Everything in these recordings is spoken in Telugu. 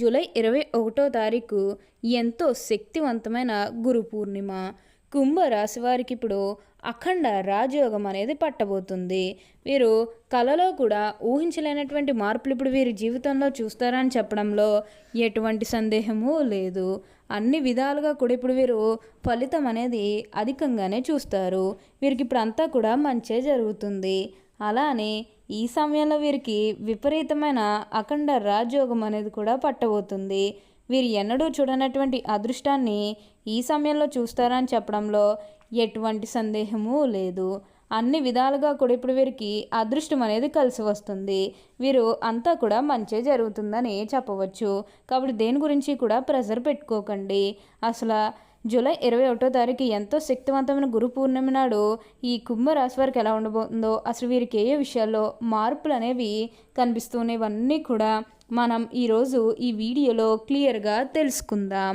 జూలై ఇరవై ఒకటో తారీఖు ఎంతో శక్తివంతమైన గురు పూర్ణిమ. కుంభ రాశి వారికి ఇప్పుడు అఖండ రాజయోగం అనేది పట్టబోతుంది. వీరు కళలో కూడా ఊహించలేనటువంటి మార్పులు ఇప్పుడు వీరి జీవితంలో చూస్తారని చెప్పడంలో ఎటువంటి సందేహము లేదు. అన్ని విధాలుగా కూడా ఇప్పుడు వీరు ఫలితం అనేది అధికంగానే చూస్తారు. వీరికి ఇప్పుడు అంతా కూడా మంచే జరుగుతుంది. అలానే ఈ సమయంలో వీరికి విపరీతమైన అఖండ రాజయోగం అనేది కూడా పట్టబోతుంది. వీరు ఎన్నడూ చూడనటువంటి అదృష్టాన్ని ఈ సమయంలో చూస్తారని చెప్పడంలో ఎటువంటి సందేహము లేదు. అన్ని విధాలుగా కూడా ఇప్పుడు వీరికి అదృష్టం అనేది కలిసి వస్తుంది. వీరు అంతా కూడా మంచి జరుగుతుందని చెప్పవచ్చు. కాబట్టి దేని గురించి కూడా ప్రెజర్ పెట్టుకోకండి. అసలు జూలై ఇరవై ఒకటో తారీఖు ఎంతో శక్తివంతమైన గురు పూర్ణిమ నాడు ఈ కుంభరాశి వారికి ఎలా ఉండబోతుందో అసలు వీరికి ఏ విషయాల్లో మార్పులు అనేవి కనిపిస్తున్నవన్నీ కూడా మనం ఈరోజు ఈ వీడియోలో క్లియర్గా తెలుసుకుందాం.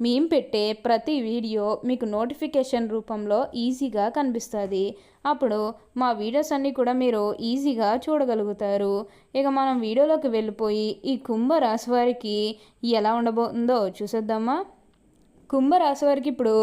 మేము పెట్టే ప్రతి వీడియో మీకు నోటిఫికేషన్ రూపంలో ఈజీగా కనిపిస్తుంది. అప్పుడు మా వీడియోస్ అన్నీ కూడా మీరు ఈజీగా చూడగలుగుతారు. ఇక మనం వీడియోలోకి వెళ్ళిపోయి ఈ కుంభ రాశి వారికి ఎలా ఉండబోతుందో చూసేద్దామా? కుంభరాశి వారికి ఇప్పుడు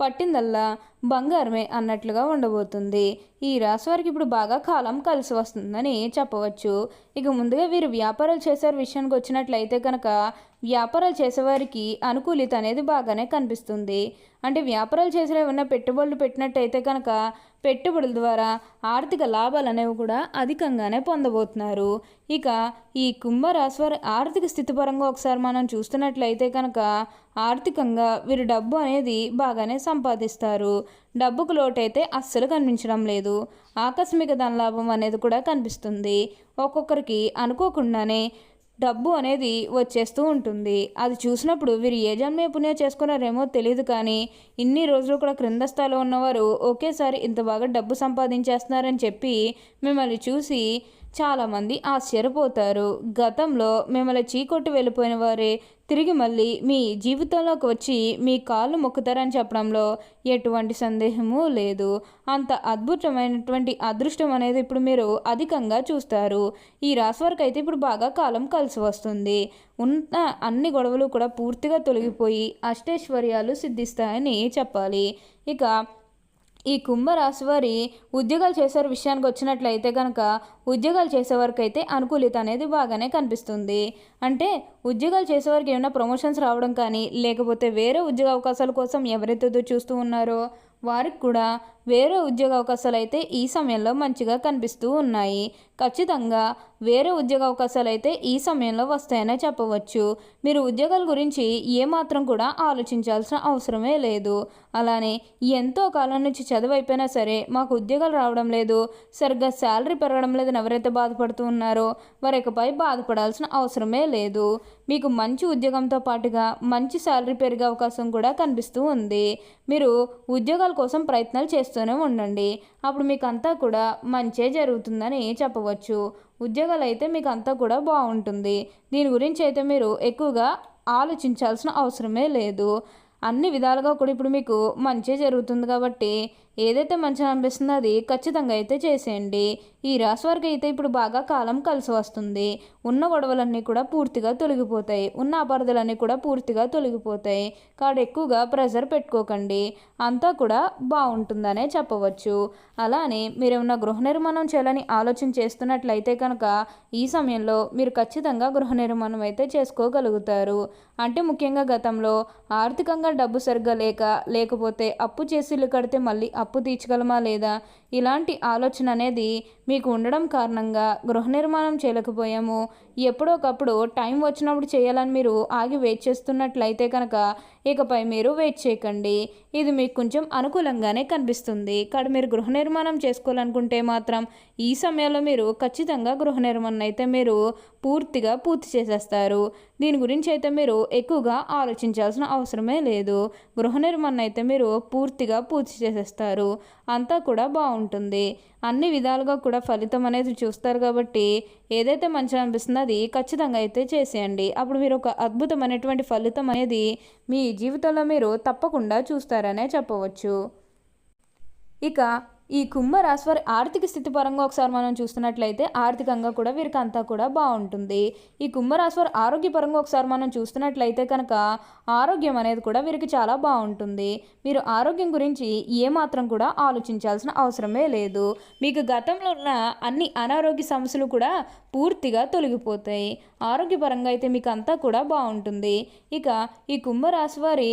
పట్టిందల్లా బంగారమే అన్నట్లుగా ఉండబోతుంది. ఈ రాశి వారికి ఇప్పుడు బాగా కాలం కలిసి వస్తుందని చెప్పవచ్చు. ఇక ముందుగా వీరు వ్యాపారాలు చేసే విషయానికి వచ్చినట్లయితే కనుక వ్యాపారాలు చేసేవారికి అనుకూలిత అనేది బాగానే కనిపిస్తుంది. అంటే వ్యాపారాలు చేసిన ఏమైనా పెట్టుబడులు పెట్టినట్టయితే కనుక పెట్టుబడుల ద్వారా ఆర్థిక లాభాలు అనేవి కూడా అధికంగానే పొందబోతున్నారు. ఇక ఈ కుంభరాశి వారి ఆర్థిక స్థితి పరంగా ఒకసారి మనం చూస్తున్నట్లయితే కనుక ఆర్థికంగా వీరు డబ్బు అనేది బాగానే సంపాదిస్తారు. డబ్బుకు లోటైతే అస్సలు కనిపించడం లేదు. ఆకస్మిక ధనలాభం అనేది కూడా కనిపిస్తుంది. ఒక్కొక్కరికి అనుకోకుండానే డబ్బు అనేది వచ్చేస్తూ ఉంటుంది. అది చూసినప్పుడు వీరు ఏ జన్మే పుణ్యం చేసుకున్నారేమో తెలియదు కానీ ఇన్ని రోజులు కూడా క్రింద స్థాయిలో ఉన్నవారు ఒకేసారి ఇంత బాగా డబ్బు సంపాదించేస్తున్నారని చెప్పి మిమ్మల్ని చూసి చాలామంది ఆశ్చర్యపోతారు. గతంలో మిమ్మల్ని చీకొట్టి వెళ్ళిపోయిన వారే తిరిగి మళ్ళీ మీ జీవితంలోకి వచ్చి మీ కాళ్ళు మొక్కుతారని చెప్పడంలో ఎటువంటి సందేహము లేదు. అంత అద్భుతమైనటువంటి అదృష్టం అనేది ఇప్పుడు మీరు అధికంగా చూస్తారు. ఈ రాశి వరకు అయితే ఇప్పుడు బాగా కాలం కలిసి వస్తుంది. ఉన్న అన్ని గొడవలు కూడా పూర్తిగా తొలగిపోయి అష్టైశ్వర్యాలు సిద్ధిస్తాయని చెప్పాలి. ఇక ఈ కుంభరాశి వారి ఉద్యోగాలు చేసే విషయానికి వచ్చినట్లయితే కనుక ఉద్యోగాలు చేసేవారికి అయితే అనుకూలిత అనేది బాగానే కనిపిస్తుంది. అంటే ఉద్యోగాలు చేసేవారికి ఏమైనా ప్రమోషన్స్ రావడం కానీ లేకపోతే వేరే ఉద్యోగ అవకాశాల కోసం ఎవరైతే చూస్తూ ఉన్నారో వారికి కూడా వేరే ఉద్యోగ అవకాశాలు అయితే ఈ సమయంలో మంచిగా కనిపిస్తూ ఉన్నాయి. ఖచ్చితంగా వేరే ఉద్యోగ అవకాశాలు అయితే ఈ సమయంలో వస్తాయనే చెప్పవచ్చు. మీరు ఉద్యోగాల గురించి ఏమాత్రం కూడా ఆలోచించాల్సిన అవసరమే లేదు. అలానే ఎంతో కాలం నుంచి చదువు అయిపోయినా సరే మాకు ఉద్యోగాలు రావడం లేదు. సరిగ్గా శాలరీ పెరగడం లేదని ఎవరైతే బాధపడుతూ ఉన్నారో వారి ఇకపై బాధపడాల్సిన అవసరమే లేదు. మీకు మంచి ఉద్యోగంతో పాటుగా మంచి శాలరీ పెరిగే అవకాశం కూడా కనిపిస్తూ ఉంది. మీరు ఉద్యోగాల కోసం ప్రయత్నాలు చేస్తూనే ఉండండి. అప్పుడు మీకు అంతా కూడా మంచే జరుగుతుందని చెప్పవచ్చు. ఉద్యోగాలు అయితే మీకు అంతా కూడా బాగుంటుంది. దీని గురించి అయితే మీరు ఎక్కువగా ఆలోచించాల్సిన అవసరమే లేదు. అన్ని విధాలుగా కూడా ఇప్పుడు మీకు మంచి జరుగుతుంది కాబట్టి ఏదైతే మంచిగా అనిపిస్తుందో అది ఖచ్చితంగా అయితే చేసేయండి. ఈ రాశి వారికి అయితే ఇప్పుడు బాగా కాలం కలిసి వస్తుంది. ఉన్న గొడవలన్నీ కూడా పూర్తిగా తొలగిపోతాయి. ఉన్న అపార్థలన్నీ కూడా పూర్తిగా తొలగిపోతాయి. కాబట్టి ఎక్కువగా ప్రెజర్ పెట్టుకోకండి. అంతా కూడా బాగుంటుందనే చెప్పవచ్చు. అలానే మీరు ఏమన్నా గృహ నిర్మాణం చేయాలని ఆలోచన చేస్తున్నట్లయితే కనుక ఈ సమయంలో మీరు ఖచ్చితంగా గృహ నిర్మాణం అయితే చేసుకోగలుగుతారు. అంటే ముఖ్యంగా గతంలో ఆర్థికంగా డబ్బు సరిగ్గా లేక లేకపోతే అప్పు చేసి ఇల్లు కడితే మళ్ళీ అప్పు తీర్చగలమా లేదా? ఇలాంటి ఆలోచన అనేది మీకు ఉండడం కారణంగా గృహ నిర్మాణం చేయలేకపోయాము. ఎప్పుడోకప్పుడు టైం వచ్చినప్పుడు చేయాలని మీరు ఆగి వెయిట్ చేస్తున్నట్లయితే కనుక ఇకపై మీరు వెయిట్ చేయకండి. ఇది మీకు కొంచెం అనుకూలంగానే కనిపిస్తుంది. ఇక్కడ మీరు గృహ నిర్మాణం చేసుకోవాలనుకుంటే మాత్రం ఈ సమయంలో మీరు ఖచ్చితంగా గృహ నిర్మాణం అయితే మీరు పూర్తిగా పూర్తి చేసేస్తారు. దీని గురించి అయితే మీరు ఎక్కువగా ఆలోచించాల్సిన అవసరమే లేదు. గృహ నిర్మాణం అయితే మీరు పూర్తిగా పూర్తి చేసేస్తారు. అంతా కూడా బాగుంటుంది. అన్ని విధాలుగా కూడా ఫలితం అనేది చూస్తారు కాబట్టి ఏదైతే మంచిగా అనిపిస్తుందో అది ఖచ్చితంగా అయితే చేసేయండి. అప్పుడు మీరు ఒక అద్భుతమైనటువంటి ఫలితం అనేది మీ జీవితంలో మీరు తప్పకుండా చూస్తారనే చెప్పవచ్చు. ఇక ఈ కుంభరాశి వారి ఆర్థిక స్థితి పరంగా ఒకసారి మనం చూస్తున్నట్లయితే ఆర్థికంగా కూడా వీరికి అంతా కూడా బాగుంటుంది. ఈ కుంభరాశి వారి ఆరోగ్యపరంగా ఒకసారి మనం చూస్తున్నట్లయితే కనుక ఆరోగ్యం అనేది కూడా వీరికి చాలా బాగుంటుంది. మీరు ఆరోగ్యం గురించి ఏమాత్రం కూడా ఆలోచించాల్సిన అవసరమే లేదు. మీకు గతంలో ఉన్న అన్ని అనారోగ్య సమస్యలు కూడా పూర్తిగా తొలగిపోతాయి. ఆరోగ్యపరంగా అయితే మీకు అంతా కూడా బాగుంటుంది. ఇక ఈ కుంభరాశి వారి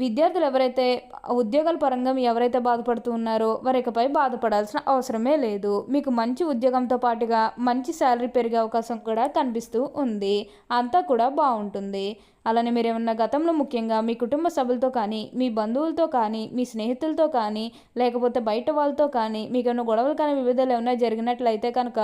విద్యార్థులు ఎవరైతే ఉద్యోగాల పరంగా ఎవరైతే బాధపడుతూ ఉన్నారో వారి ఇకపై బాధపడాల్సిన అవసరమే లేదు. మీకు మంచి ఉద్యోగంతో పాటుగా మంచి శాలరీ పెరిగే అవకాశం కూడా కనిపిస్తూ ఉంది. అంతా కూడా బాగుంటుంది. అలానే మీరు ఏమన్నా గతంలో ముఖ్యంగా మీ కుటుంబ సభ్యులతో కానీ మీ బంధువులతో కానీ మీ స్నేహితులతో కానీ లేకపోతే బయట వాళ్ళతో కానీ మీకు గొడవలు కానీ వివిధాలు ఏమైనా జరిగినట్లయితే కనుక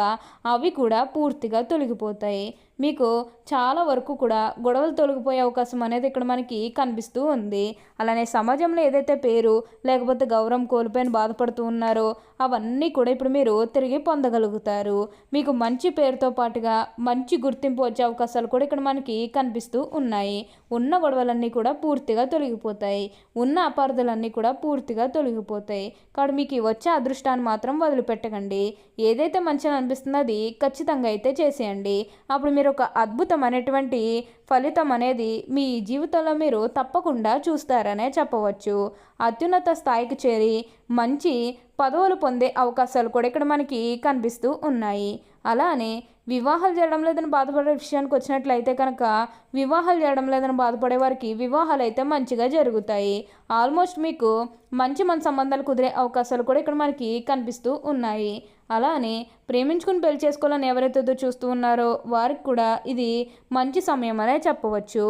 అవి కూడా పూర్తిగా తొలగిపోతాయి. మీకు చాలా వరకు కూడా గొడవలు తొలగిపోయే అవకాశం అనేది ఇక్కడ మనకి కనిపిస్తూ ఉంది. అలానే సమాజంలో ఏదైతే పేరు లేకపోతే గౌరవం కోల్పోయిన బాధపడుతూ ఉన్నారో అవన్నీ కూడా ఇప్పుడు మీరు తిరిగి పొందగలుగుతారు. మీకు మంచి పేరుతో పాటుగా మంచి గుర్తింపు వచ్చే అవకాశాలు కూడా ఇక్కడ మనకి కనిపిస్తూ ఉన్నాయి. ఉన్నాయి ఉన్న గొడవలన్నీ కూడా పూర్తిగా తొలగిపోతాయి. ఉన్న అపార్థలన్నీ కూడా పూర్తిగా తొలగిపోతాయి. కాబట్టి మీకు వచ్చే అదృష్టాన్ని మాత్రం వదిలిపెట్టకండి. ఏదైతే మంచిగా అనిపిస్తుందో అది ఖచ్చితంగా అయితే చేసేయండి. అప్పుడు మీరు ఒక అద్భుతమైనటువంటి ఫలితం అనేది మీ జీవితంలో మీరు తప్పకుండా చూస్తారనే చెప్పవచ్చు. అత్యున్నత స్థాయికి చేరి మంచి పదవులు పొందే అవకాశాలు కూడా ఇక్కడ మనకి కనిపిస్తూ ఉన్నాయి. అలానే వివాహాలు చేయడం లేదని బాధపడే విషయానికి వచ్చినట్లయితే కనుక వివాహాలు చేయడం లేదని బాధపడే వారికి వివాహాలు అయితే మంచిగా జరుగుతాయి. ఆల్మోస్ట్ మీకు మంచి మన సంబంధాలు కుదిరే అవకాశాలు కూడా ఇక్కడ మనకి కనిపిస్తూ ఉన్నాయి. అలానే ప్రేమించుకుని పెళ్ళి చేసుకోవాలని ఎవరైతే చూస్తూ ఉన్నారో వారికి కూడా ఇది మంచి సమయం అనే చెప్పవచ్చు.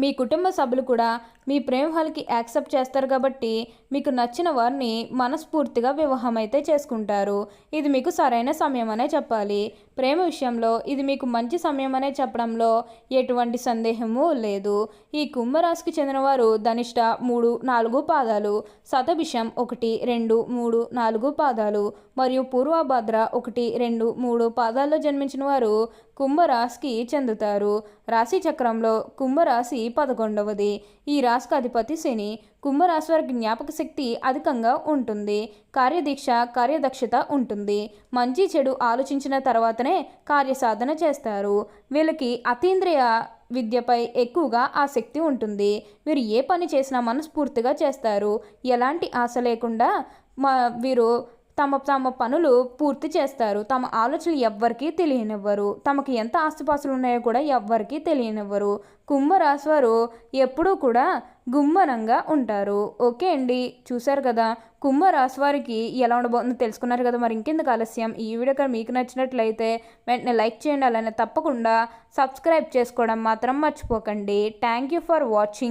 మీ కుటుంబ సభ్యులు కూడా మీ ప్రేమ వాళ్ళకి యాక్సెప్ట్ చేస్తారు కాబట్టి మీకు నచ్చిన వారిని మనస్ఫూర్తిగా వివాహం అయితే చేసుకుంటారు. ఇది మీకు సరైన సమయం అనే చెప్పాలి. ప్రేమ విషయంలో ఇది మీకు మంచి సమయం అనే చెప్పడంలో ఎటువంటి సందేహము లేదు. ఈ కుంభరాశికి చెందినవారు ధనిష్ట మూడు నాలుగు పాదాలు శతభిషం ఒకటి రెండు మూడు నాలుగు పాదాలు మరియు పూర్వభద్ర ఒకటి రెండు మూడు పాదాల్లో జన్మించిన వారు కుంభరాశికి చెందుతారు. రాశి చక్రంలో కుంభరాశి పదకొండవది. ఈ రాశి అధిపతి శని కుంభరాశి వారికి జ్ఞాపక శక్తి అధికంగా ఉంటుంది. కార్యదీక్ష కార్యదక్షత ఉంటుంది. మంచి చెడు ఆలోచించిన తర్వాతనే కార్యసాధన చేస్తారు. వీళ్ళకి అతీంద్రియ విద్యపై ఎక్కువగా ఆసక్తి ఉంటుంది. వీరు ఏ పని చేసినా మనస్ఫూర్తిగా చేస్తారు. ఎలాంటి ఆశ లేకుండా మా వీరు తమ తమ పనులు పూర్తి చేస్తారు. తమ ఆలోచనలు ఎవ్వరికీ తెలియనివ్వరు. తమకు ఎంత ఆస్తిపాస్తులు ఉన్నాయో కూడా ఎవ్వరికీ తెలియనివ్వరు. కుంభరాశి వారు ఎప్పుడూ కూడా గుమ్మనంగా ఉంటారు. ఓకే అండి? చూశారు కదా? కుంభరాశి వారికి ఎలా ఉండబోతుందో తెలుసుకున్నారు కదా? మరి ఇంకెందుకు ఆలస్యం? ఈ వీడియో కానీ మీకు నచ్చినట్లయితే వెంటనే లైక్ చేయండి. అలానే తప్పకుండా సబ్స్క్రైబ్ చేసుకోవడం మాత్రం మర్చిపోకండి. Thank you for watching.